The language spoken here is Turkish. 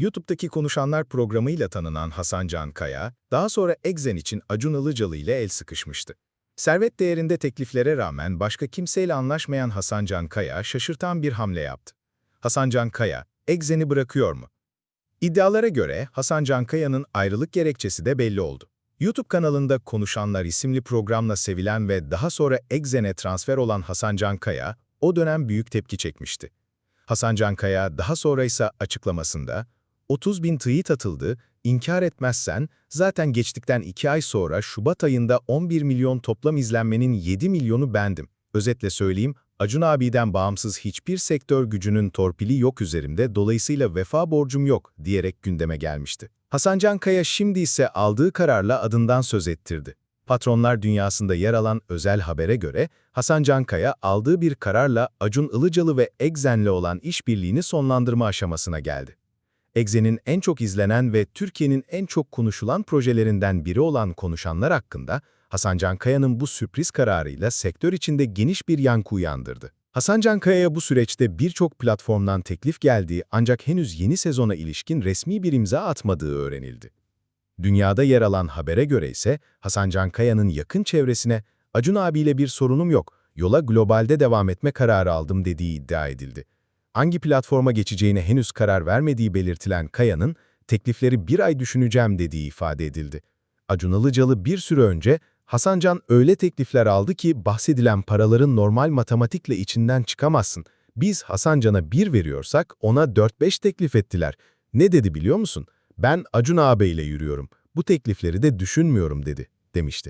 YouTube'daki Konuşanlar programıyla tanınan Hasan Can Kaya, daha sonra Exen için Acun Ilıcalı ile el sıkışmıştı. Servet değerinde tekliflere rağmen başka kimseyle anlaşmayan Hasan Can Kaya şaşırtan bir hamle yaptı. Hasan Can Kaya, Exen'i bırakıyor mu? İddialara göre Hasan Can Kaya'nın ayrılık gerekçesi de belli oldu. YouTube kanalında Konuşanlar isimli programla sevilen ve daha sonra Exen'e transfer olan Hasan Can Kaya, o dönem büyük tepki çekmişti. Hasan Can Kaya daha sonra ise açıklamasında, 30 bin tweet atıldı, inkar etmezsen zaten geçtikten 2 ay sonra Şubat ayında 11 milyon toplam izlenmenin 7 milyonu bendim. Özetle söyleyeyim, Acun abiden bağımsız hiçbir sektör gücünün torpili yok üzerimde, dolayısıyla vefa borcum yok diyerek gündeme gelmişti. Hasan Can Kaya şimdi ise aldığı kararla adından söz ettirdi. Patronlar dünyasında yer alan özel habere göre Hasan Can Kaya aldığı bir kararla Acun Ilıcalı ve Exen'le olan işbirliğini sonlandırma aşamasına geldi. Exen'in en çok izlenen ve Türkiye'nin en çok konuşulan projelerinden biri olan Konuşanlar hakkında Hasan Can Kaya'nın bu sürpriz kararıyla sektör içinde geniş bir yankı uyandırdı. Hasan Can Kaya'ya bu süreçte birçok platformdan teklif geldiği ancak henüz yeni sezona ilişkin resmi bir imza atmadığı öğrenildi. Dünyada yer alan habere göre ise Hasan Can Kaya'nın yakın çevresine Acun abiyle bir sorunum yok, yola globalde devam etme kararı aldım dediği iddia edildi. Hangi platforma geçeceğine henüz karar vermediği belirtilen Kaya'nın teklifleri bir ay düşüneceğim dediği ifade edildi. Acun Ilıcalı bir süre önce Hasan Can öyle teklifler aldı ki bahsedilen paraların normal matematikle içinden çıkamazsın. Biz Hasan Can'a bir veriyorsak ona 4-5 teklif ettiler. Ne dedi biliyor musun? Ben Acun ağabeyle yürüyorum. Bu teklifleri de düşünmüyorum dedi, demişti.